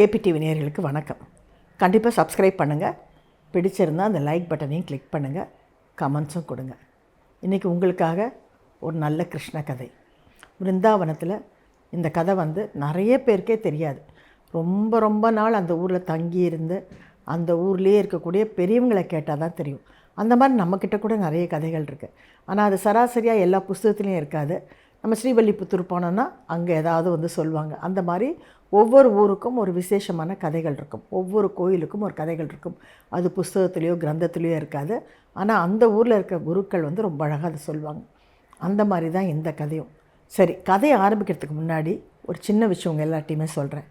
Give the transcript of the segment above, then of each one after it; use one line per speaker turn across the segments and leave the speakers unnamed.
KPTV நேயர்களுக்கு வணக்கம். கண்டிப்பாக சப்ஸ்கிரைப் பண்ணுங்கள் பிடிச்சிருந்தால் அந்த லைக் பட்டனையும் கிளிக் பண்ணுங்கள் கமெண்ட்ஸும் கொடுங்க. இன்றைக்கி உங்களுக்காக ஒரு நல்ல கிருஷ்ண கதை. பிருந்தாவனத்தில் இந்த கதை வந்து நிறைய பேருக்கே தெரியாது. ரொம்ப ரொம்ப நாள் அந்த ஊரில் தங்கி இருந்து அந்த ஊர்லேயே இருக்கக்கூடிய பெரியவங்களை கேட்டால் தான் தெரியும். அந்த மாதிரி நம்மக்கிட்ட கூட நிறைய கதைகள் இருக்குது ஆனால் அது சராசரியாக எல்லா புஸ்தகத்துலேயும் இருக்காது. நம்ம ஸ்ரீவல்லிபுத்தூர் போனோன்னா அங்கே ஏதாவது வந்து சொல்லுவாங்க. அந்த மாதிரி ஒவ்வொரு ஊருக்கும் ஒரு விசேஷமான கதைகள் இருக்கும். ஒவ்வொரு கோயிலுக்கும் ஒரு கதைகள் இருக்கும். அது புஸ்தகத்துலேயோ கிரந்தத்துலேயோ இருக்காது. ஆனால் அந்த ஊரில் இருக்க குருக்கள் வந்து ரொம்ப அழகாக அதை சொல்லுவாங்க. அந்த மாதிரி தான் இந்த கதையும். சரி கதையை ஆரம்பிக்கிறதுக்கு முன்னாடி ஒரு சின்ன விஷயம் உங்கள் எல்லார்ட்டையுமே சொல்கிறேன்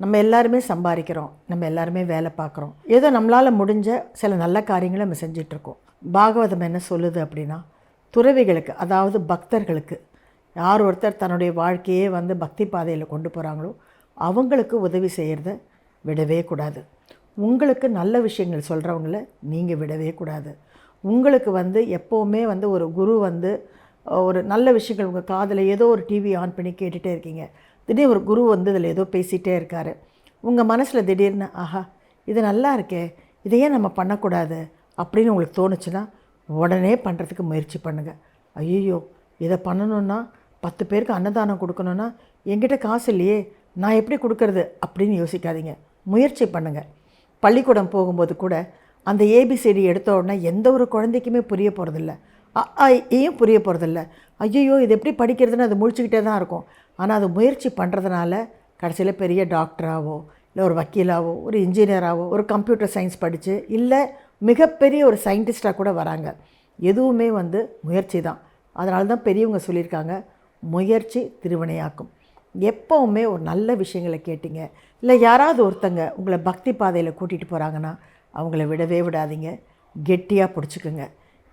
நம்ம எல்லாருமே சம்பாதிக்கிறோம். நம்ம எல்லாருமே வேலை பார்க்குறோம். ஏதோ நம்மளால் முடிஞ்ச சில நல்ல காரியங்களை நம்ம செஞ்சிட்ருக்கோம். பாகவதம் என்ன சொல்லுது அப்படின்னா துறவிகளுக்கு அதாவது பக்தர்களுக்கு யார் ஒருத்தர் தன்னுடைய வாழ்க்கையே வந்து பக்தி பாதையில் கொண்டு போகிறாங்களோ அவங்களுக்கு உதவி செய்கிறத விடவே கூடாது. உங்களுக்கு நல்ல விஷயங்கள் சொல்கிறவங்கள நீங்கள் விடவே கூடாது. உங்களுக்கு வந்து எப்போவுமே வந்து ஒரு குரு வந்து ஒரு நல்ல விஷயங்கள் உங்கள் காதில் ஏதோ ஒரு டிவி ஆன் பண்ணி கேட்டுகிட்டே இருக்கீங்க. திடீர்னு ஒரு குரு வந்து இதில் ஏதோ பேசிகிட்டே இருக்கார். உங்கள் மனசில் திடீர்னு ஆஹா இது நல்லா இருக்கே இதை ஏன் நம்ம பண்ணக்கூடாது அப்படின்னு உங்களுக்கு தோணுச்சுன்னா உடனே பண்ணுறதுக்கு முயற்சி பண்ணுங்கள் ஐயோ இதை பண்ணணுன்னா பத்து பேருக்கு அன்னதானம் கொடுக்கணுன்னா என்கிட்ட காசு இல்லையே நான் எப்படி கொடுக்கறது அப்படின்னு யோசிக்காதீங்க. முயற்சி பண்ணுங்கள் பள்ளிக்கூடம் போகும்போது கூட அந்த ஏபிசிடி எடுத்த உடனே எந்த ஒரு குழந்தைக்குமே புரிய போகிறதில்ல ஏன் புரிய போகிறதில்ல ஐயோ இது எப்படி படிக்கிறதுன்னு அது முழிச்சுக்கிட்டே தான் இருக்கும். ஆனால் அது முயற்சி பண்ணுறதுனால கடைசியில் பெரிய டாக்டராகவோ இல்லை ஒரு வக்கீலாவோ ஒரு இன்ஜினியராகவோ ஒரு கம்ப்யூட்டர் சயின்ஸ் படித்து இல்லை மிகப்பெரிய ஒரு சயின்டிஸ்டாக கூட வராங்க. எதுவுமே வந்து முயற்சி தான். அதனால தான் பெரியவங்க சொல்லியிருக்காங்க முயற்சி திருவினையாக்கும். எப்போவுமே ஒரு நல்ல விஷயங்களை கேட்டிங்க. இல்லை யாராவது ஒருத்தங்க உங்களை பக்தி பாதையில் கூட்டிகிட்டு போகிறாங்கன்னா அவங்கள விடவே விடாதீங்க. கெட்டியாக பிடிச்சிக்குங்க.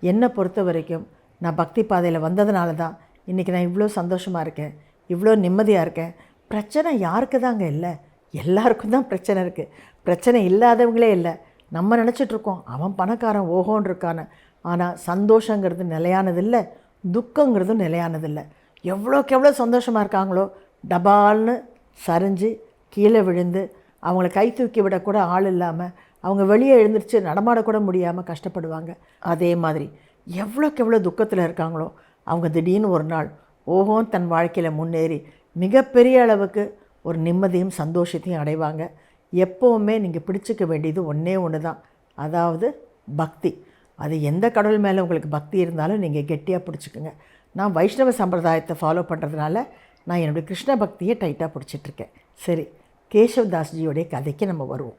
என்னை பொறுத்த வரைக்கும் நான் பக்தி பாதையில் வந்ததுனால தான் இன்றைக்கி நான் இவ்வளோ சந்தோஷமாக இருக்கேன். இவ்வளோ நிம்மதியாக இருக்கேன். பிரச்சனை யாருக்கு தாங்க இல்லை? எல்லாருக்கும் தான் பிரச்சனை இருக்குது பிரச்சனை இல்லாதவங்களே இல்லை. நம்ம நினச்சிட்ருக்கோம் அவன் பணக்காரன் ஓஹோன்னு இருக்கான ஆனால் சந்தோஷங்கிறது நிலையானதில்லை துக்கங்கிறதும் நிலையானதில்லை எவ்வளோக்கு எவ்வளோ சந்தோஷமாக இருக்காங்களோ டபால்னு சரிஞ்சு கீழே விழுந்து அவங்கள கை தூக்கி விடக்கூட ஆள் இல்லாமல் அவங்க வெளியே எழுந்திரிச்சு நடமாடக்கூட முடியாமல் கஷ்டப்படுவாங்க. அதே மாதிரி எவ்வளோக்கு எவ்வளோ துக்கத்தில் இருக்காங்களோ அவங்க திடீர்னு ஒரு நாள் ஓஹோன்னு தன் வாழ்க்கையில் முன்னேறி மிகப்பெரிய அளவுக்கு ஒரு நிம்மதியும் சந்தோஷத்தையும் அடைவாங்க. எப்போவுமே நீங்கள் பிடிச்சிக்க வேண்டியது ஒன்றே ஒன்று தான் அதாவது பக்தி. அது எந்த கடவுள் மேலே உங்களுக்கு பக்தி இருந்தாலும் நீங்கள் கெட்டியாக பிடிச்சிக்குங்க. நான் வைஷ்ணவ சம்பிரதாயத்தை ஃபாலோ பண்ணுறதுனால நான் என்னுடைய கிருஷ்ண பக்தியை டைட்டாக பிடிச்சிட்ருக்கேன். சரி கேசவதாஸ்ஜியோடைய கதைக்கு நம்ம வருவோம்.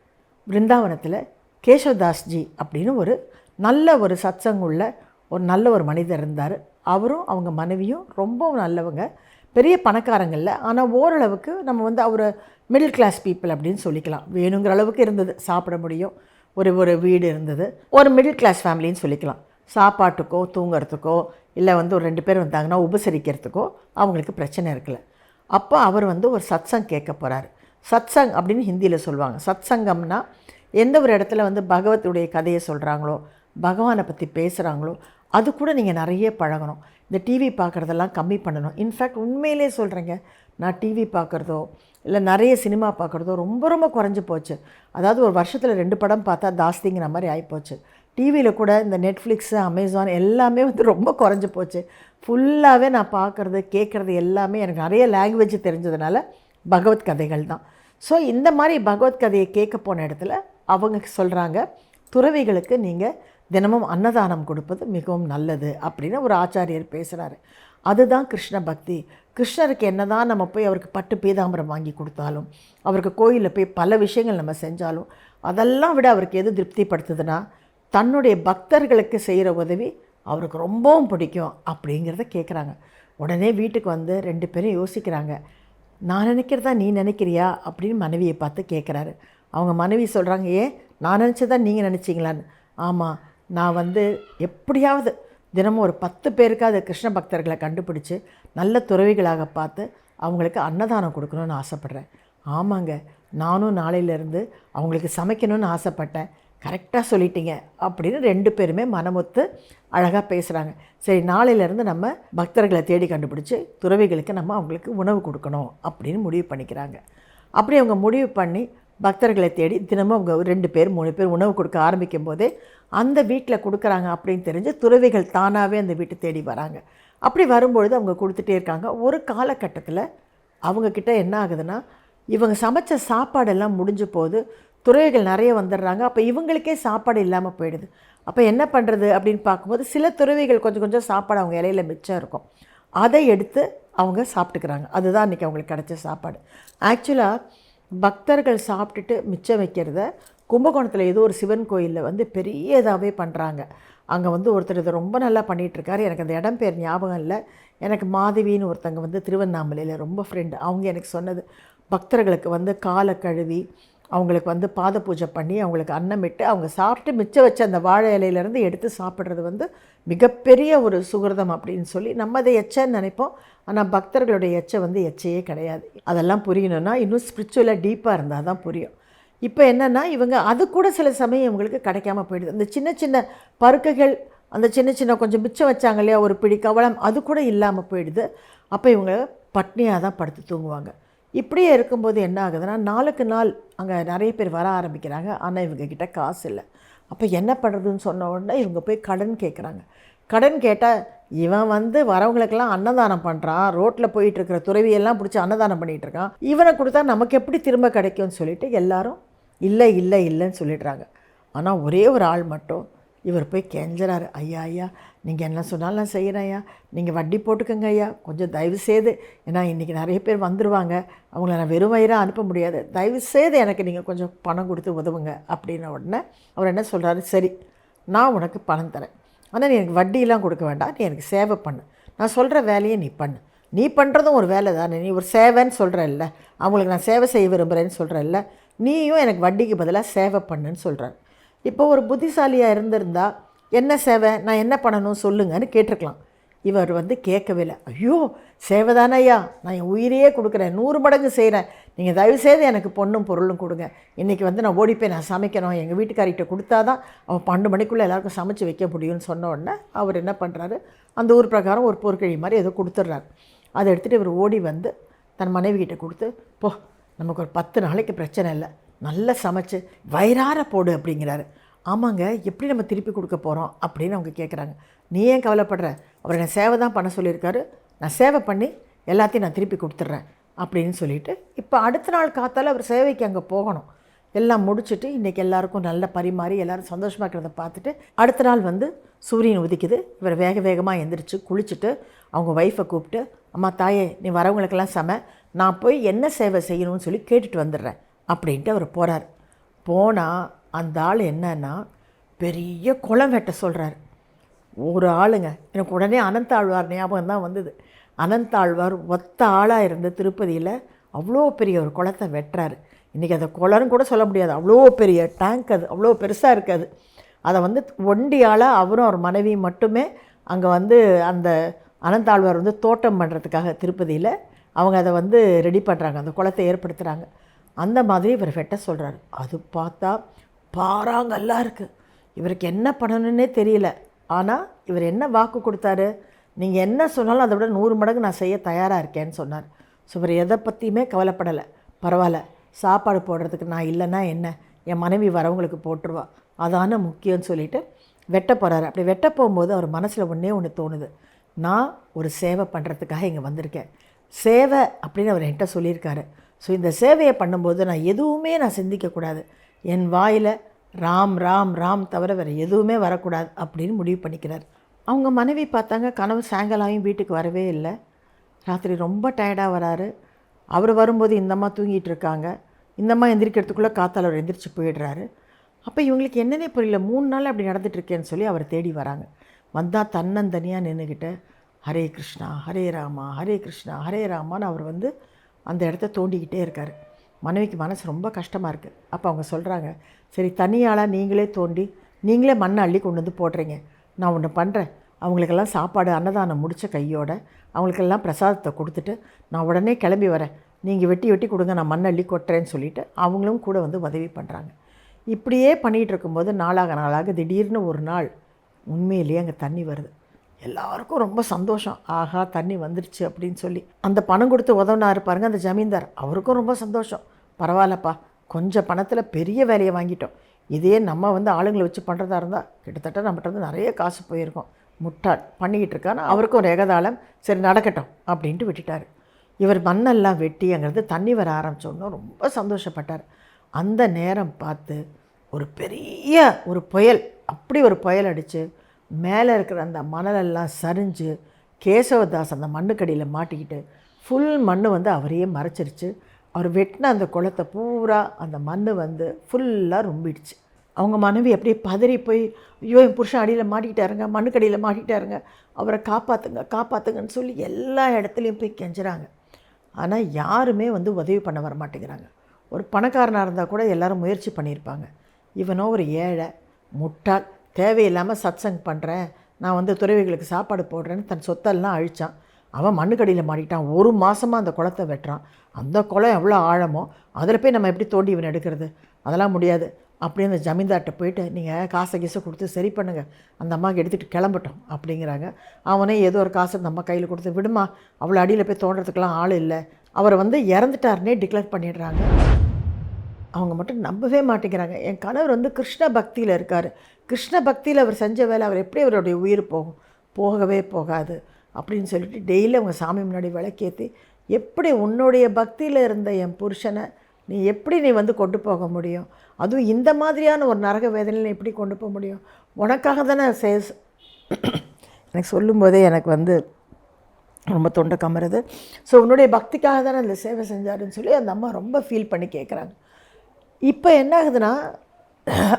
பிருந்தாவனத்தில் கேசவதாஸ்ஜி அப்படின்னு ஒரு நல்ல ஒரு சத்சங்குள்ள ஒரு நல்ல ஒரு மனிதர் இருந்தார். அவரும் அவங்க மனைவியும் ரொம்பவும் நல்லவங்க. பெரிய பணக்காரங்களில். ஆனால் ஓரளவுக்கு நம்ம வந்து அவர் மிடில் கிளாஸ் பீப்புள் அப்படின்னு சொல்லிக்கலாம். வேணுங்கிற அளவுக்கு இருந்தது. சாப்பிட முடியும். ஒரு ஒரு வீடு இருந்தது. ஒரு மிடில் கிளாஸ் ஃபேமிலின்னு சொல்லிக்கலாம். சாப்பாட்டுக்கோ தூங்கிறதுக்கோ இல்லை வந்து ஒரு ரெண்டு பேர் வந்தாங்கன்னா உபசரிக்கிறதுக்கோ அவங்களுக்கு பிரச்சனை இருக்கல. அப்போ அவர் வந்து ஒரு சத்சங் கேட்க போகிறார் சத்சங் அப்படின்னு ஹிந்தியில் சொல்லுவாங்க. சத்சங்கம்னா எந்த ஒரு இடத்துல வந்து பகவத்துடைய கதையை சொல்கிறாங்களோ பகவானை பற்றி பேசுகிறாங்களோ அது கூட நீங்கள் நிறைய பழகணும். இந்த டிவி பார்க்குறதெல்லாம் கம்மி பண்ணணும். இன்ஃபேக்ட் உண்மையிலே சொல்கிறேங்க நான் டிவி பார்க்குறதோ இல்லை நிறைய சினிமா பார்க்குறதோ ரொம்ப ரொம்ப குறைஞ்சி போச்சு. அதாவது ஒரு வருஷத்தில் ரெண்டு படம் பார்த்தா தாஸ்திங்கிற மாதிரி ஆகிப்போச்சு டிவியில் கூட இந்த நெட்ஃப்ளிக்ஸு அமேசான் எல்லாமே வந்து ரொம்ப குறைஞ்சி போச்சு. ஃபுல்லாகவே நான் பார்க்குறது கேட்குறது எல்லாமே எனக்கு நிறைய லாங்குவேஜ் தெரிஞ்சதுனால பகவத் கதைகள் தான். ஸோ இந்த மாதிரி பகவத்கதையை கேட்க போன இடத்துல அவங்க சொல்கிறாங்க துறவிகளுக்கு நீங்கள் தினமும் அன்னதானம் கொடுப்பது மிகவும் நல்லது அப்படின்னு ஒரு ஆச்சாரியர் பேசுகிறாரு அதுதான் கிருஷ்ண பக்தி. கிருஷ்ணருக்கு என்ன தான் நம்ம போய் அவருக்கு பட்டு பீதாம்பரம் வாங்கி கொடுத்தாலும் அவருக்கு கோயிலில் போய் பல விஷயங்கள் நம்ம செஞ்சாலும் அதெல்லாம் விட அவருக்கு எது திருப்திப்படுத்துதுன்னா தன்னுடைய பக்தர்களுக்கு செய்கிற உதவி அவருக்கு ரொம்பவும் பிடிக்கும் அப்படிங்கிறத கேட்குறாங்க. உடனே வீட்டுக்கு வந்து ரெண்டு பேரும் யோசிக்கிறாங்க. நான் நினைக்கிறதா நீ நினைக்கிறியா அப்படின்னு மனைவியை பார்த்து கேட்குறாரு. அவங்க மனைவி சொல்கிறாங்க ஏன் நான் நினச்சதா நீங்கள் நினச்சிங்களான்னு? ஆமாம் நான் வந்து எப்படியாவது தினமும் ஒரு பத்து பேருக்காவது கிருஷ்ண பக்தர்களை கண்டுபிடிச்சி நல்ல துறவிகளாக பார்த்து அவங்களுக்கு அன்னதானம் கொடுக்கணும்னு ஆசைப்பட்றேன். ஆமாங்க நானும் நாளையிலேருந்து அவங்களுக்கு சமைக்கணும்னு ஆசைப்பட்டேன். கரெக்டாக சொல்லிட்டீங்க அப்படின்னு ரெண்டு பேருமே மனமொத்து அழகாக பேசுகிறாங்க சரி நாளையிலேருந்து நம்ம பக்தர்களை தேடி கண்டுபிடிச்சி துறவிகளுக்கு நம்ம அவங்களுக்கு உணவு கொடுக்கணும் அப்படின்னு முடிவு பண்ணிக்கிறாங்க. அப்படி அவங்க முடிவு பண்ணி பக்தர்களை தேடி தினமும் அவங்க ஒரு ரெண்டு பேர் மூணு பேர் உணவு கொடுக்க ஆரம்பிக்கும் போதே அந்த வீட்டில் கொடுக்குறாங்க அப்படின்னு தெரிஞ்சு துறவிகள் தானாகவே அந்த வீட்டை தேடி வராங்க. அப்படி வரும்பொழுது அவங்க கொடுத்துட்டே இருக்காங்க. ஒரு காலகட்டத்தில் அவங்கக்கிட்ட என்ன ஆகுதுன்னா இவங்க சமைச்ச சாப்பாடெல்லாம் முடிஞ்ச போது துறவிகள் நிறைய வந்துடுறாங்க. அப்போ இவங்களுக்கே சாப்பாடு இல்லாமல் போயிடுது. அப்போ என்ன பண்ணுறது அப்படின்னு பார்க்கும்போது சில துறவிகள் கொஞ்சம் கொஞ்சம் சாப்பாடு அவங்க இலையில மிச்சம் இருக்கும். அதை எடுத்து அவங்க சாப்பிட்டுக்கிறாங்க. அதுதான் இன்றைக்கி அவங்களுக்கு கிடைச்ச சாப்பாடு. ஆக்சுவலாக பக்தர்கள் சாப்பிட்டுட்டு மிச்சம் வைக்கிறத கும்பகோணத்தில் ஏதோ ஒரு சிவன் கோயிலில் வந்து பெரிய இதாகவே பண்ணுறாங்க அங்கே வந்து ஒருத்தர் இதை ரொம்ப நல்லா பண்ணிகிட்ருக்காரு எனக்கு அந்த இடம் பேர் ஞாபகம் இல்லை. எனக்கு மாதவின்னு ஒருத்தங்க வந்து திருவண்ணாமலையில் ரொம்ப ஃப்ரெண்டு அவங்க எனக்கு சொன்னது பக்தர்களுக்கு வந்து காலை கழுவி அவங்களுக்கு வந்து பாத பூஜை பண்ணி அவங்களுக்கு அன்னமிட்டு அவங்க சாப்பிட்டு மிச்சம் வச்ச அந்த வாழை இலையிலேருந்து எடுத்து சாப்பிட்றது வந்து மிகப்பெரிய ஒரு சுகிருதம் அப்படின்னு சொல்லி நம்ம அதை எச்சன்னு நினைப்போம். ஆனால் பக்தர்களுடைய எச்சை வந்து எச்சையே கிடையாது. அதெல்லாம் புரியணும்னா இன்னும் ஸ்பிரிச்சுவலாக டீப்பாக இருந்தால் தான் புரியும். இப்போ என்னென்னா இவங்க அது கூட சில சமயம் இவங்களுக்கு கிடைக்காம போயிடுது. அந்த சின்ன சின்ன பருக்கைகள் அந்த சின்ன சின்ன கொஞ்சம் மிச்சம் வச்சாங்க இல்லையா ஒரு பிடி கவலம் அது கூட இல்லாமல் போயிடுது. அப்போ இவங்க பட்னியாக தான் படுத்து தூங்குவாங்க. இப்படியே இருக்கும்போது என்ன ஆகுதுன்னா நாளுக்கு நாள் அங்கே நிறைய பேர் வர ஆரம்பிக்கிறாங்க. ஆனால் இவங்கக்கிட்ட காசு இல்லை. அப்போ என்ன பண்ணுறதுன்னு சொன்ன உடனே இவங்க போய் கடன் கேட்குறாங்க கடன் கேட்டால் இவன் வந்து வரவங்களுக்கெல்லாம் அன்னதானம் பண்ணுறான் ரோட்டில் போயிட்டுருக்கிற துறவியெல்லாம் பிடிச்சி அன்னதானம் பண்ணிகிட்டு இருக்கான். இவனை கொடுத்தா நமக்கு எப்படி திரும்ப கிடைக்கும்னு சொல்லிட்டு எல்லாரும் இல்லை இல்லை இல்லைன்னு சொல்லிடுறாங்க. ஆனால் ஒரே ஒரு ஆள் மட்டும் இவர் போய் கெஞ்சுறாரு ஐயா ஐயா நீங்கள் என்ன சொன்னாலும் நான் செய்கிறேன் ஐயா. நீங்கள் வட்டி போட்டுக்கோங்க ஐயா. கொஞ்சம் தயவு செய்து ஏன்னா இன்றைக்கி நிறைய பேர் வந்துடுவாங்க அவங்கள நான் வெறும் வயிறாக அனுப்ப முடியாது. தயவு செய்து எனக்கு நீங்கள் கொஞ்சம் பணம் கொடுத்து உதவுங்க அப்படின்ன உடனே அவர் என்ன சொல்கிறாரு சரி நான் உனக்கு பணம் தரேன். ஆனால் நீ எனக்கு வட்டியெல்லாம் கொடுக்க வேண்டாம். நீ எனக்கு சேவை பண்ணு. நான் சொல்கிற வேலையை நீ பண்ணு. நீ பண்ணுறதும் ஒரு வேலை தானே. நீ ஒரு சேவைன்னு சொல்கிறல்ல அவங்களுக்கு நான் சேவை செய்ய விரும்புகிறேன்னு சொல்கிறல்ல நீயும் எனக்கு வட்டிக்கு பதிலாக சேவை பண்ணுன்னு சொல்கிறார் இப்போ ஒரு புத்திசாலியாக இருந்திருந்தா என்ன சேவை? நான் என்ன பண்ணணும் சொல்லுங்கன்னு கேட்டிருக்கலாம். இவர் வந்து கேட்கவே இல்லை. ஐயோ சேவை தானே ஐயா. நான் என் உயிரையே கொடுக்குறேன். நூறு மடங்கு செய்கிறேன் நீங்கள் தயவுசெய்து எனக்கு பொண்ணும் பொருளும் கொடுங்க. இன்றைக்கி வந்து நான் ஓடி போய் நான் சமைக்கணும். எங்கள் வீட்டுக்காரிகிட்ட கொடுத்தா தான் அவன் பன்னெண்டு மணிக்குள்ளே எல்லாருக்கும் சமைச்சு வைக்க முடியும்னு சொன்ன உடனே அவர் என்ன பண்ணுறாரு அந்த ஊர் பிரகாரம் ஒரு பொருட்கழி மாதிரி ஏதோ கொடுத்துட்றாரு. அதை எடுத்துகிட்டு இவர் ஓடி வந்து தன் மனைவி கிட்டே கொடுத்து போ நமக்கு ஒரு பத்து நாளைக்கு பிரச்சனை இல்லை. நல்லா சமைச்சு வயிறார போடு அப்படிங்கிறாரு. ஆமாங்க எப்படி நம்ம திருப்பி கொடுக்க போகிறோம் அப்படின்னு அவங்க கேட்குறாங்க நீ ஏன் கவலைப்படுற? அவர் என்னை சேவை தான் பண்ண சொல்லியிருக்காரு. நான் சேவை பண்ணி எல்லாத்தையும் நான் திருப்பி கொடுத்துட்றேன் அப்படின்னு சொல்லிட்டு இப்போ அடுத்த நாள் காத்தால் அவர் சேவைக்கு அங்கே போகணும். எல்லாம் முடிச்சுட்டு இன்றைக்கி எல்லாருக்கும் நல்ல பரிமாறி எல்லோரும் சந்தோஷமாக இருக்கிறத பார்த்துட்டு அடுத்த நாள் வந்து சூரியன் உதிக்குது. இவர் வேக வேகமாக எந்திரிச்சு குளிச்சுட்டு அவங்க ஒய்ஃபை கூப்பிட்டு அம்மா தாயே நீ வரவங்களுக்கெல்லாம் சம. நான் போய் என்ன சேவை செய்யணும்னு சொல்லி கேட்டுட்டு வந்துடுறேன். அப்படின்ட்டு அவர் போகிறார் போனால் அந்த ஆள் என்னன்னா பெரிய குளம் வெட்ட சொல்கிறார் ஒரு ஆளுங்க எனக்கு உடனே அனந்தாழ்வார் ஞாபகம் தான் வந்தது. அனந்தாழ்வார் ஒத்த ஆளாக இருந்த திருப்பதியில் அவ்வளோ பெரிய ஒரு குளத்தை வெட்டுறாரு. இன்றைக்கி அதை குளம்னு கூட சொல்ல முடியாது. அவ்வளோ பெரிய டேங்க் அது அவ்வளோ பெருசாக இருக்காது அதை. வந்து ஒண்டியால் அவரும் அவர் மனைவி மட்டுமே அங்கே வந்து அந்த அனந்தாழ்வார் வந்து தோட்டம் பண்ணுறதுக்காக திருப்பதியில் அவங்க அதை வந்து ரெடி பண்ணுறாங்க அந்த குளத்தை ஏற்படுத்துகிறாங்க அந்த மாதிரி இவர் வெட்ட சொல்கிறாரு அது பார்த்தா பாறாங்கல்லாம் இருக்குது இவருக்கு என்ன பண்ணணுன்னே தெரியல. ஆனால் இவர் என்ன வாக்கு கொடுத்தாரு? நீங்கள் என்ன சொன்னாலும் அதை விட நூறு மடங்கு நான் செய்ய தயாராக இருக்கேன்னு சொன்னார். ஸோ இவர் எதை பற்றியுமே கவலைப்படலை. பரவாயில்ல சாப்பாடு போடுறதுக்கு நான் இல்லைன்னா என்ன? என் மனைவி வரவங்களுக்கு போட்டுருவா. அதான முக்கியம்னு சொல்லிட்டு வெட்ட போகிறாரு அப்படி வெட்ட போகும்போது அவர் மனசில் ஒன்றே ஒன்று தோணுது. நான் ஒரு சேவை பண்ணுறதுக்காக இங்கே வந்திருக்கேன். சேவை அப்படின்னு அவர் என்கிட்ட சொல்லியிருக்காரு. ஸோ இந்த சேவையை பண்ணும்போது நான் எதுவுமே நான் சிந்திக்கக்கூடாது. என் வாயில் ராம் ராம் ராம் தவிர வேறு எதுவுமே வரக்கூடாது அப்படின்னு முடிவு பண்ணிக்கிறார். அவங்க மனைவி பார்த்தாங்க கனவு சாயங்காலம் வீட்டுக்கு வரவே இல்லை. ராத்திரி ரொம்ப டயர்டாக வராரு. அவர் வரும்போது இந்தம்மா தூங்கிட்டு இருக்காங்க. இந்தம்மா எந்திரிக்கிறதுக்குள்ளே காத்தால் அவர் எந்திரிச்சு போயிடுறாரு. அப்போ இவங்களுக்கு என்னன்னே புரியல. மூணு நாள் அப்படி நடந்துட்டுருக்கேன்னு சொல்லி அவர் தேடி வராங்க. வந்தால் தன்னந்தனியாக நின்றுக்கிட்டு ஹரே கிருஷ்ணா ஹரே ராமா ஹரே கிருஷ்ணா ஹரே ராமான்னு அவர் வந்து அந்த இடத்த தோண்டிக்கிட்டே இருக்கார். மனைவிக்கு மனசு ரொம்ப கஷ்டமாக இருக்குது அப்போ அவங்க சொல்கிறாங்க சரி தனியாளாக நீங்களே தோண்டி நீங்களே மண்ணை அள்ளி கொண்டு வந்து போடுறீங்க. நான் ஒன்று பண்ணுறேன் அவங்களுக்கெல்லாம் சாப்பாடு அன்னதானம் முடித்த கையோட அவங்களுக்கெல்லாம் பிரசாதத்தை கொடுத்துட்டு நான் உடனே கிளம்பி வரேன். நீங்கள் வெட்டி வெட்டி கொடுங்க நான் மண் அள்ளி கொட்டுறேன்னு சொல்லிவிட்டு அவங்களும் கூட வந்து உதவி பண்ணுறாங்க இப்படியே பண்ணிகிட்டு இருக்கும்போது நாளாக நாளாக திடீர்னு ஒரு நாள் உண்மையிலேயே அங்கே தண்ணி வருது. எல்லாருக்கும் ரொம்ப சந்தோஷம். ஆஹா தண்ணி வந்துருச்சு அப்படின்னு சொல்லி. அந்த பணம் கொடுத்து உதவினாரு பாருங்க அந்த ஜமீன்தார். அவருக்கும் ரொம்ப சந்தோஷம். பரவாயில்லப்பா கொஞ்சம் பணத்தில் பெரிய வேலையை வாங்கிட்டோம். இதே நம்ம வந்து ஆளுங்களை வச்சு பண்ணுறதா இருந்தால் கிட்டத்தட்ட நம்மகிட்ட வந்து நிறைய காசு போயிருக்கோம். முட்டாள் பண்ணிக்கிட்டு இருக்கான்னு அவருக்கும் ஒரு ஏகதாளம். சரி நடக்கட்டும் அப்படின்ட்டு விட்டுட்டார். இவர் மண்ணெல்லாம் வெட்டி அங்கிறது தண்ணி வர ஆரம்பித்தோன்னு ரொம்ப சந்தோஷப்பட்டார். அந்த நேரம் பார்த்து ஒரு பெரிய ஒரு புயல் அப்படி ஒரு புயல் அடித்து மேலே இருக்கிற அந்த மணலெல்லாம் சரிஞ்சு கேசவதாஸ் அந்த மண்ணுக்கடியில் மாட்டிக்கிட்டு ஃபுல் மண் வந்து அவரையே மறைச்சிருச்சு. அவர் வெட்டின அந்த குளத்தை பூரா அந்த மண் வந்து ஃபுல்லாக ரொம்பிடுச்சு. அவங்க மனைவி அப்படியே பதறி போய் ஐயோ என் புருஷன் அடியில் மாட்டிக்கிட்டாருங்க மண்ணுக்கடியில் மாட்டிக்கிட்டாருங்க அவரை காப்பாற்றுங்க காப்பாற்றுங்கன்னு சொல்லி எல்லா இடத்துலையும் போய் கெஞ்சுறாங்க. ஆனால் யாருமே வந்து உதவி பண்ண வர மாட்டேங்கிறாங்க. ஒரு பணக்காரனாக இருந்தால் கூட எல்லோரும் முயற்சி பண்ணியிருப்பாங்க. இவனோ ஒரு ஏழை முட்டாள் தேவையில்லாமல் சத்சங் பண்ணுறேன் நான் வந்து துறவிகளுக்கு சாப்பாடு போடுறேன்னு தன் சொத்தெல்லாம் அழித்தான் அவன் மண்ணுக்கடியில் மாட்டிட்டான். ஒரு மாதமாக அந்த குளத்தை வெட்டுறான். அந்த குளம் எவ்வளோ ஆழமோ அதில் போய் நம்ம எப்படி தோண்டி இவன் எடுக்கிறது? அதெல்லாம் முடியாது. அப்படியே அந்த ஜமீன்தார்கிட்ட போயிட்டு நீங்கள் காசை கீசை கொடுத்து சரி பண்ணுங்கள் அந்த அம்மாவுக்கு எடுத்துகிட்டு கிளம்பட்டோம் அப்படிங்கிறாங்க. அவனே ஏதோ ஒரு காசை அந்த அம்மா கையில் கொடுத்து விடுமா அவ்வளோ அடியில் போய் தோன்றதுக்கெலாம் ஆள் இல்லை. அவரை வந்து இறந்துட்டாருனே டிக்ளேர் பண்ணிடுறாங்க. அவங்க மட்டும் நம்பவே மாட்டேங்கிறாங்க. என் கணவர் வந்து கிருஷ்ண பக்தியில் இருக்கார். கிருஷ்ண பக்தியில் அவர் செஞ்ச வேலை அவர் எப்படி அவருடைய உயிர் போகும்? போகவே போகாது. அப்படின்னு சொல்லிட்டு டெய்லி அவங்க சாமி முன்னாடி விளக்கேற்றி எப்படி உன்னுடைய பக்தியில் இருந்த என் புருஷனை நீ எப்படி நீ வந்து கொண்டு போக முடியும்? அதுவும் இந்த மாதிரியான ஒரு நரக வேதனையில் எப்படி கொண்டு போக முடியும்? உனக்காக தானே சேஸ் எனக்கு சொல்லும்போதே எனக்கு வந்து ரொம்ப தொண்டை கமருது. ஸோ உன்னுடைய பக்திக்காக தானே அந்த சேவை செஞ்சாருன்னு சொல்லி அந்த அம்மா ரொம்ப ஃபீல் பண்ணி கேட்குறாங்க இப்போ என்ன ஆகுதுன்னா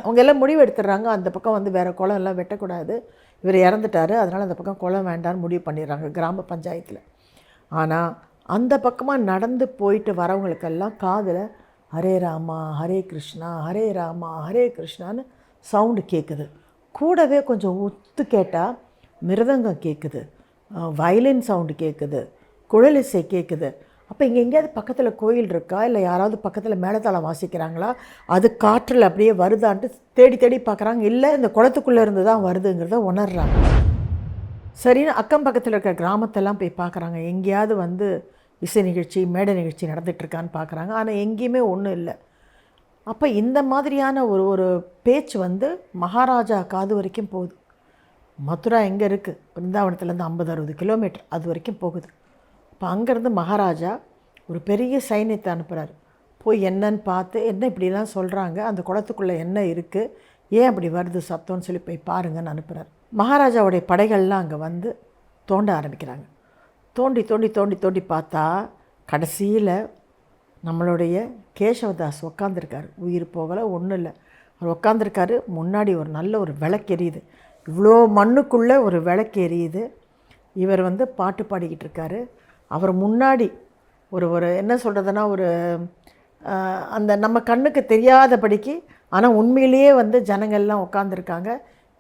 அவங்க எல்லாம் முடிவு எடுத்துடுறாங்க அந்த பக்கம் வந்து வேறு குளம் எல்லாம் வெட்டக்கூடாது. இவர் இறந்துட்டார். அதனால் அந்த பக்கம் குளம் வேண்டாம்னு முடிவு பண்ணிடுறாங்க கிராம பஞ்சாயத்தில். ஆனால் அந்த பக்கமாக நடந்து போயிட்டு வரவங்களுக்கெல்லாம் காதில் ஹரே ராமா ஹரே கிருஷ்ணா ஹரே ராமா ஹரே கிருஷ்ணான்னு சவுண்டு கேட்குது கூடவே கொஞ்சம் ஒத்து கேட்டால் மிருதங்கம் கேட்குது வயலின் சவுண்டு கேட்குது குழலிசை கேட்குது அப்போ இங்கே எங்கேயாவது பக்கத்தில் கோயில் இருக்கா? இல்லை யாராவது பக்கத்தில் மேளதாளம் வாசிக்கிறாங்களா? அது காற்றில் அப்படியே வருதான்ட்டு தேடி தேடி பார்க்குறாங்க இல்லை இந்த குளத்துக்குள்ளே இருந்து தான் வருதுங்கிறத உணர்றாங்க. சரின்னு அக்கம் பக்கத்தில் இருக்கிற கிராமத்தெல்லாம் போய் பார்க்குறாங்க எங்கேயாவது வந்து இசை நிகழ்ச்சி மேடை நிகழ்ச்சி நடந்துகிட்ருக்கான்னு பார்க்குறாங்க ஆனால் எங்கேயுமே ஒன்றும் இல்லை. அப்போ இந்த மாதிரியான ஒரு ஒரு பேச்சு வந்து மகாராஜா காது வரைக்கும் போகுது. மதுரா எங்கே இருக்குது பிருந்தாவனத்துலேருந்து ஐம்பது அறுபது கிலோமீட்டர் அது வரைக்கும் போகுது. இப்போ அங்கேருந்து மகாராஜா ஒரு பெரிய சைன்யத்தை அனுப்புகிறாரு போய் என்னன்னு பார்த்து என்ன இப்படிலாம் சொல்கிறாங்க அந்த குளத்துக்குள்ளே என்ன இருக்குது ஏன் அப்படி வருது சத்தம்னு சொல்லி போய் பாருங்கன்னு அனுப்புகிறார் மகாராஜாவுடைய படைகள்லாம் அங்கே வந்து தோண்ட ஆரம்பிக்கிறாங்க. தோண்டி தோண்டி தோண்டி தோண்டி பார்த்தா கடைசியில் நம்மளுடைய கேசவதாஸ் உக்காந்துருக்கார். உயிர் போகலை ஒன்றும் இல்லை. அவர் உக்காந்துருக்காரு. முன்னாடி ஒரு நல்ல ஒரு விளக்கு எரியுது. இவ்வளோ மண்ணுக்குள்ளே ஒரு விளக்கு எரியுது. இவர் வந்து பாட்டு பாடிக்கிட்டு இருக்காரு. அவர் முன்னாடி ஒரு ஒரு என்ன சொல்கிறதுனா ஒரு அந்த நம்ம கண்ணுக்கு தெரியாதபடிக்கு ஆனால் உண்மையிலேயே வந்து ஜனங்கள்லாம் உட்காந்துருக்காங்க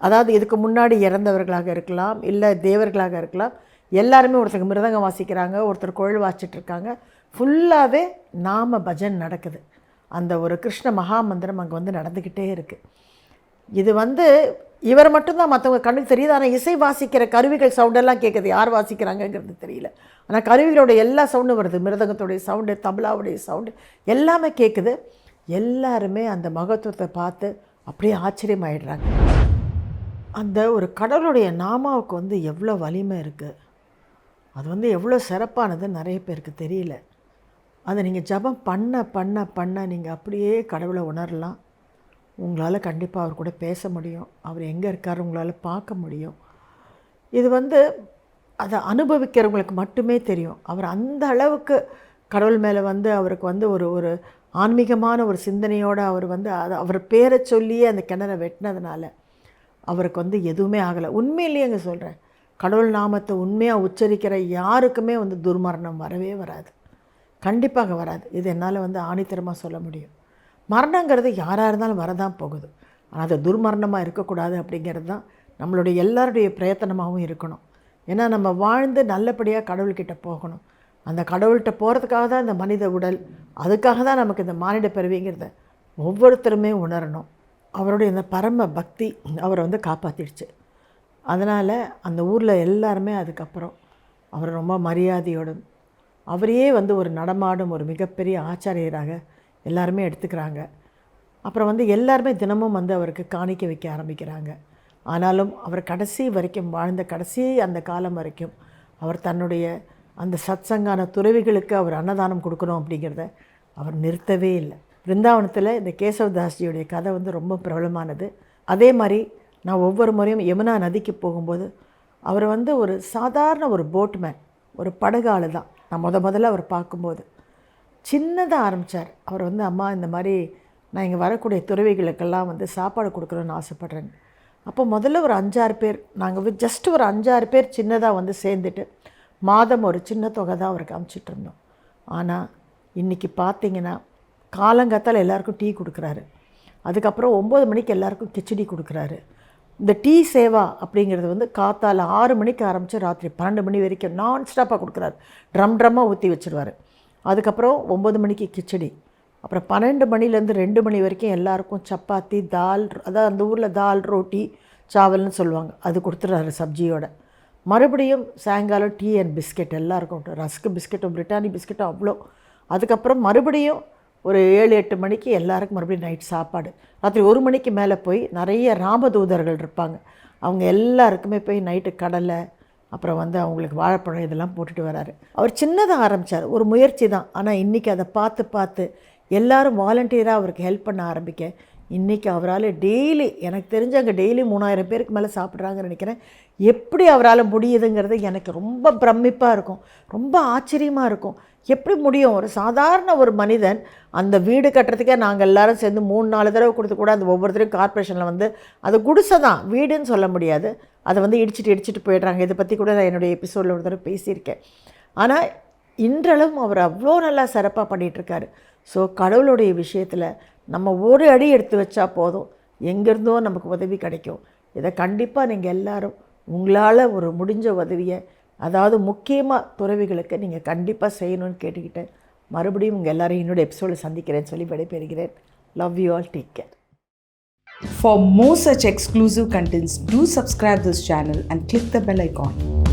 அதாவது இதுக்கு முன்னாடி இறந்தவர்களாக இருக்கலாம் இல்லை தேவர்களாக இருக்கலாம். எல்லாருமே ஒருத்தர் மிருதங்கம் வாசிக்கிறாங்க ஒருத்தர் குழல் வாசிட்ருக்காங்க ஃபுல்லாகவே நாம பஜன் நடக்குது. அந்த ஒரு கிருஷ்ண மகாமந்திரம் அங்கே வந்து நடந்துக்கிட்டே இருக்குது இது வந்து இவர் மட்டும்தான் மற்றவங்க கண்ணுக்கு தெரியுது. ஆனால் இசை வாசிக்கிற கருவிகள் சவுண்டெல்லாம் கேட்குது யார் வாசிக்கிறாங்கங்கிறது தெரியல. ஆனால் கருவிகளோட எல்லா சவுண்டும் வருது. மிருதங்கத்தோடைய சவுண்டு தபலாவுடைய சவுண்டு எல்லாமே கேட்குது எல்லாருமே அந்த மகத்துவத்தை பார்த்து அப்படியே ஆச்சரியமாயிடுறாங்க. அந்த ஒரு கடவுளுடைய நாமாவுக்கு வந்து எவ்வளோ வலிமை இருக்குது அது வந்து எவ்வளோ சிறப்பானது நிறைய பேருக்கு தெரியல. அதை நீங்கள் ஜெபம் பண்ண பண்ண பண்ண நீங்கள் அப்படியே கடவுளை உணரலாம். உங்களால் கண்டிப்பாக அவர் கூட பேச முடியும். அவர் எங்கே இருக்கார் உங்களால் பார்க்க முடியும். இது வந்து அதை அனுபவிக்கிறவங்களுக்கு மட்டுமே தெரியும். அவர் அந்த அளவுக்கு கடவுள் மேலே வந்து அவருக்கு வந்து ஒரு ஒரு ஆன்மீகமான ஒரு சிந்தனையோடு அவர் வந்து அதை அவர் பேரை சொல்லியே அந்த கிணறை வெட்டினதுனால அவருக்கு வந்து எதுவுமே ஆகலை. உண்மையிலேயேங்க சொல்கிறேன் கடவுள் நாமத்தை உண்மையாக உச்சரிக்கிற யாருக்குமே வந்து துர்மரணம் வரவே வராது. கண்டிப்பாக வராது. இது என்னால் வந்து ஆணித்தரமாக சொல்ல முடியும். மரணங்கிறது யாராக இருந்தாலும் வரதான் போகுது. ஆனால் அது துர்மரணமாக இருக்கக்கூடாது அப்படிங்கிறது தான் நம்மளுடைய எல்லாருடைய பிரயத்தனமாகவும் இருக்கணும். ஏன்னா நம்ம வாழ்ந்து நல்லபடியாக கடவுள்கிட்ட போகணும். அந்த கடவுள்கிட்ட போகிறதுக்காக தான் இந்த மனித உடல் அதுக்காக தான் நமக்கு இந்த மானிட பிறவிங்கிறத ஒவ்வொருத்தருமே உணரணும். அவருடைய இந்த பரம பக்தி அவரை வந்து காப்பாற்றிடுச்சு அதனால் அந்த ஊரில் எல்லாருமே அதுக்கப்புறம் அவரை ரொம்ப மரியாதையோடும் அவரையே வந்து ஒரு நடமாடும் ஒரு மிகப்பெரிய ஆச்சாரியராக எல்லாருமே எடுத்துக்கிறாங்க. அப்புறம் வந்து எல்லாருமே தினமும் வந்து அவருக்கு காணிக்க வைக்க ஆரம்பிக்கிறாங்க. ஆனாலும் அவர் கடைசி வரைக்கும் வாழ்ந்த கடைசி அந்த காலம் வரைக்கும் அவர் தன்னுடைய அந்த சத்சங்கான துறவிகளுக்கு அவர் அன்னதானம் கொடுக்கணும் அப்படிங்கிறத அவர் நிறுத்தவே இல்லை. பிருந்தாவனத்தில் இந்த கேசவதாஸ்ஜியுடைய கதை வந்து ரொம்ப பிரபலமானது. அதே மாதிரி நான் ஒவ்வொரு முறையும் யமுனா நதிக்கு போகும்போது அவர் வந்து ஒரு சாதாரண ஒரு போட்மேன் ஒரு படகாளு தான் நான் முத முதல்ல அவர் பார்க்கும்போது சின்னதாக ஆரம்பித்தார் அவர் வந்து அம்மா இந்த மாதிரி நான் இங்கே வரக்கூடிய துறவிகளுக்கெல்லாம் வந்து சாப்பாடு கொடுக்குறோன்னு ஆசைப்பட்றேன். அப்போ முதல்ல ஒரு அஞ்சாறு பேர் நாங்கள் ஜஸ்ட் ஒரு அஞ்சாறு பேர் சின்னதாக வந்து சேர்ந்துட்டு மாதம் ஒரு சின்ன தொகை தான் அவருக்கு அமுச்சிட்ருந்தோம் ஆனால் இன்றைக்கி பார்த்தீங்கன்னா காலங்காத்தால் எல்லாருக்கும் டீ கொடுக்குறாரு. அதுக்கப்புறம் ஒம்பது மணிக்கு எல்லாருக்கும் கிச்சடி கொடுக்குறாரு. இந்த டீ சேவா அப்படிங்கிறது வந்து காத்தால் ஆறு மணிக்கு ஆரம்பித்து ராத்திரி பன்னெண்டு மணி வரைக்கும் நான் ஸ்டாப்பாக கொடுக்குறாரு. ட்ரம் ட்ரம்மாக ஊற்றி வச்சுருவார். அதுக்கப்புறம் ஒம்பது மணிக்கு கிச்சடி. அப்புறம் பன்னெண்டு மணிலேருந்து ரெண்டு மணி வரைக்கும் எல்லாருக்கும் சப்பாத்தி தால் அதாவது அந்த ஊரில் தால் ரோட்டி சாவல்னு சொல்லுவாங்க. அது கொடுத்துட்றாரு சப்ஜியோட. மறுபடியும் சாயங்காலம் டீ அண்ட் பிஸ்கெட் எல்லாருக்கும் ரஸ்க்கு பிஸ்கெட்டும் பிரிட்டானி பிஸ்கெட்டும் அவ்வளோ. அதுக்கப்புறம் மறுபடியும் ஒரு ஏழு எட்டு மணிக்கு எல்லாருக்கும் மறுபடியும் நைட் சாப்பாடு. ராத்திரி ஒரு மணிக்கு மேலே போய் நிறைய ராமதூதர்கள் இருப்பாங்க. அவங்க எல்லாருக்குமே போய் நைட்டு கடலை அப்புறம் வந்து அவங்களுக்கு வாழைப்பழம் இதெல்லாம் போட்டுட்டு வராரு. அவர் சின்னதாக ஆரம்பித்தார் ஒரு முயற்சி தான். ஆனால் இன்றைக்கி அதை பார்த்து பார்த்து எல்லாரும் வாலண்டியராக அவருக்கு ஹெல்ப் பண்ண ஆரம்பிக்க இன்றைக்கி அவரால் டெய்லி எனக்கு தெரிஞ்ச அங்கே டெய்லி மூணாயிரம் பேருக்கு மேலே சாப்பிட்றாங்கன்னு நினைக்கிறேன். எப்படி அவரால் முடியுதுங்கிறது எனக்கு ரொம்ப பிரமிப்பாக இருக்கும். ரொம்ப ஆச்சரியமாக இருக்கும். எப்படி முடியும்? ஒரு சாதாரண ஒரு மனிதன் அந்த வீடு கட்டுறதுக்கே நாங்கள் எல்லோரும் சேர்ந்து மூணு நாலு தடவை கொடுத்து கூட அந்த ஒவ்வொருத்தரையும் கார்ப்பரேஷனில் வந்து அது குடிசை தான். வீடுன்னு சொல்ல முடியாது. அதை வந்து இடிச்சிட்டு இடிச்சிட்டு போயிடுறாங்க. இதை பற்றி கூட நான் என்னுடைய எபிசோடில் ஒரு தடவை பேசியிருக்கேன். ஆனால் இன்றளவும் அவர் அவ்வளோ நல்லா சிறப்பாக பண்ணிகிட்ருக்காரு ஸோ கடவுளுடைய விஷயத்தில் நம்ம ஒரு அடி எடுத்து வச்சா போதும். எங்கேருந்தோ நமக்கு உதவி கிடைக்கும். இதை கண்டிப்பாக நீங்கள் எல்லோரும் உங்களால் ஒரு முடிஞ்ச உதவியை அதாவது முக்கியமாக துறவிகளுக்கு நீங்கள் கண்டிப்பாக செய்யணும்னு கேட்டுக்கிட்டேன். மறுபடியும் உங்கள் எல்லோரும் என்னோட எபிசோடில் சந்திக்கிறேன்னு சொல்லி விடைபெறுகிறேன். Love you all take care
For more such exclusive contents, do subscribe this channel and click the bell icon.